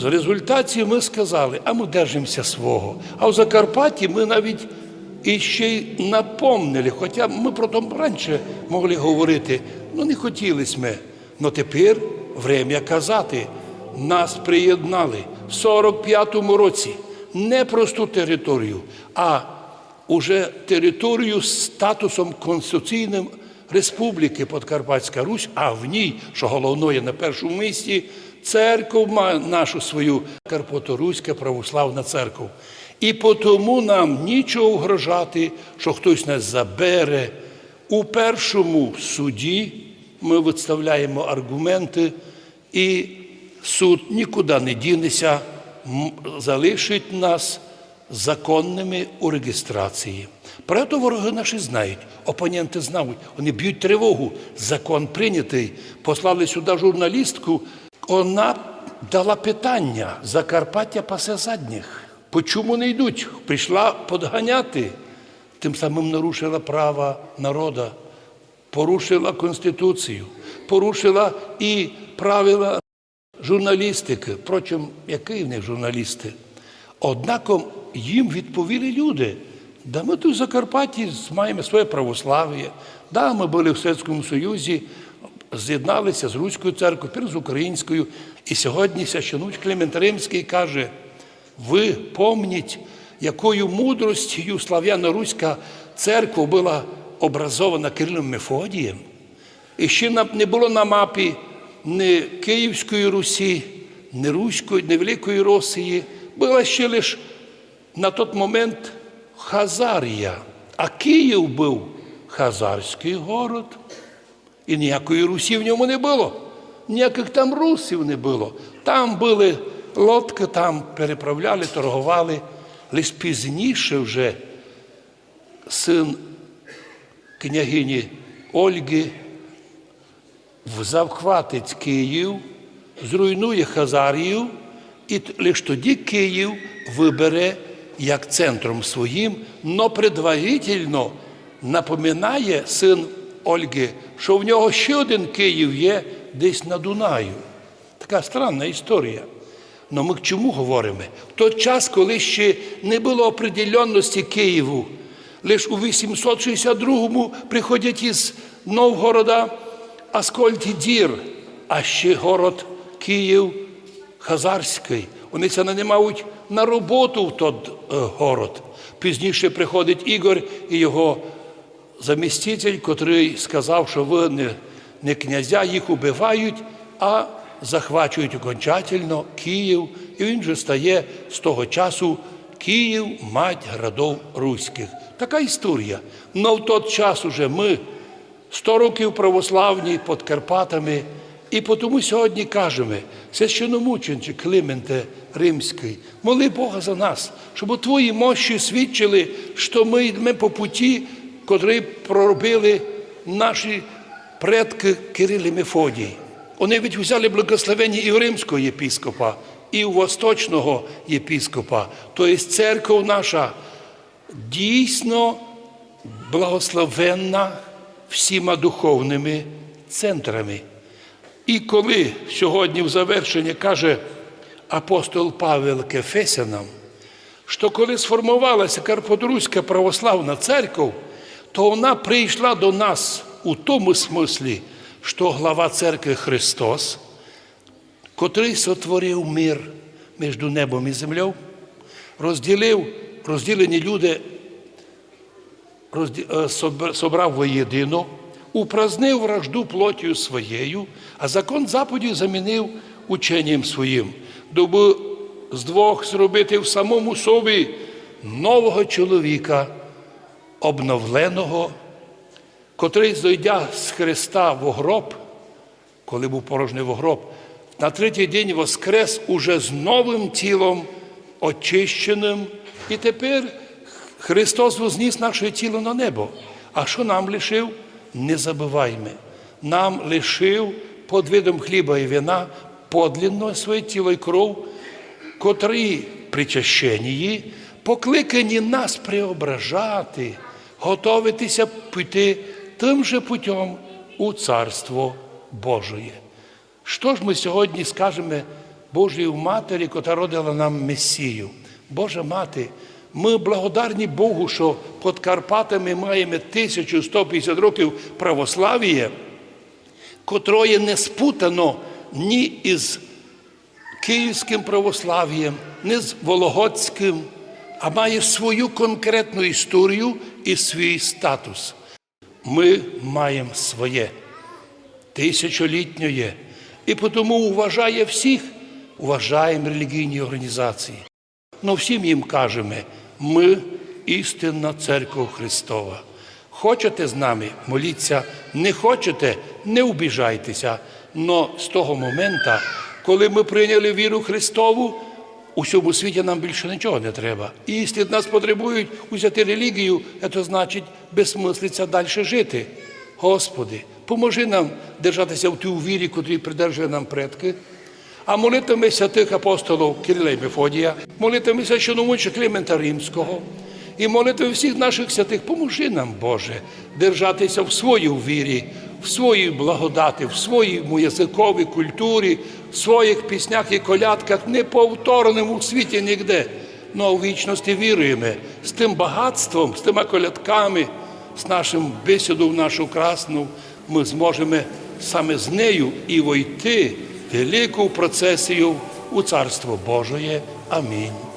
з результаті ми сказали, а ми держимося свого. А в Закарпатті ми навіть іще й напомнили, хоча ми про то раніше могли говорити, ну не хотіли ми. Но тепер время казати. Нас приєднали в 45-му році не просту територію, а уже територію з статусом конституційним Республіки Подкарпатська Русь, а в ній, що головне на першому місці, церков нашу свою Карпаторуська православна церква. І тому нам нічого вгрожати, що хтось нас забере. У першому суді ми виставляємо аргументи, і суд нікуди не дінеться, залишить нас законними у реєстрації. Про це вороги наші знають, опоненти знають, вони б'ють тривогу. Закон прийнятий. Послали сюди журналістку. Вона дала питання: Закарпаття пасе задніх. Почому не йдуть? Прийшла подганяти, тим самим нарушила права народа, порушила Конституцію, порушила і правила журналістики. Впрочем, які в них журналісти? Однако їм відповіли люди. Да ми тут в Закарпатті маємо своє православ'я. Да, ми були в Совєтському Союзі, з'єдналися з Руською церквою, тепер з українською. І сьогодні священуч Климент Римський каже: ви помніть, якою мудростю слав'яно-руська церква була образована Кирилом Мефодієм. І ще не було на мапі ні Київської Русі, ні Руської, ні Великої Росії. Була ще лише на той момент Хазарія. А Київ був хазарський город. І ніякої Русі в ньому не було. Ніяких там русів не було. Там були лодки, там переправляли, торгували. Лише пізніше вже син княгині Ольги завхватить Київ, зруйнує Хазарію, і лише тоді Київ вибере як центром своїм, но предварительно напоминає син Ольги, що в нього ще один Київ є десь на Дунаю. Така странна історія. Но ми к чому говоримо? В той час, коли ще не було определенності Києву, лише у 862-му приходять із Новгорода Аскольд і Дір, а ще город Київ Хазарський. Вони це нанімають на роботу в той е, город. Пізніше приходить Ігор і його заміститель, котрий сказав, що ви не, не князя, їх убивають, а захвачують окончательно Київ. І він же стає з того часу Київ, мать городов руських. Така історія. Но в той час уже ми 100 років православні під Карпатами. І тому сьогодні кажемо, священомученче Клименте Римський, моли Бога за нас, щоб у твої мощі свідчили, що ми йдемо по путі, котрий проробили наші предки Кирил і Мефодій. Вони ведь взяли благословення і у римського єпіскопа, і у восточного єпіскопа. Тобто церква наша дійсно благословенна всіма духовними центрами. І коли сьогодні в завершенні каже апостол Павел Кефесянам, що коли сформувалася Карподруська православна церква, то вона прийшла до нас у тому смислі, що глава церкви Христос, котрий сотворив мир між небом і землею, розділив розділені люди розді- е, собрав воєдино, упразнив вражду плотію своєю, а закон заповідей замінив ученням своїм, доби з двох зробити в самому собі нового чоловіка, обновленого, котрий, зайдя з Христа в гроб, коли був порожній гроб, на третій день воскрес уже з новим тілом, очищеним. І тепер Христос возніс наше тіло на небо. А що нам лишив? Не забуваймо. Нам лишив під видом хліба і вина подлінно своє тіло і кров, котрі причащені, покликані нас преображати, готовитися піти тим же путем у Царство Божие. Що ж ми сьогодні скажемо Божої Матері, котра родила нам Месію. Божа мати, ми благодарні Богу, що під Карпатами маємо 1150 років православ'я, котроє не спутано ні із київським православ'ям, ні з Вологодським, а має свою конкретну історію і свій статус. Ми маємо своє тисячолітньоє, і тому вважає всіх, вважаємо релігійні організації. Но всім їм кажемо, ми істинна церква Христова. Хочете з нами моліться, не хочете, не убіжайтеся. Но з того моменту, коли ми прийняли віру Христову, у всьому світі нам більше нічого не треба. І якщо нас потребують взяти релігію, це значить безсмислиться далі жити. Господи, поможи нам держатися в тій вірі, котрій придержує нам предки. А молитвами святих апостолів Кирила і Мефодія, молитвами священомуча Климента Римського і молитви всіх наших святих, поможи нам, Боже, держатися в своїй вірі, в своїй благодаті, в своєму язиковій культурі, в своїх піснях і колядках, неповторним у світі ніде. Ну а у вічності віруємо з тим багатством, з тими колядками, з нашим бесіду в нашу красну, ми зможемо саме з нею і войти велику процесію у Царство Божоє. Амінь.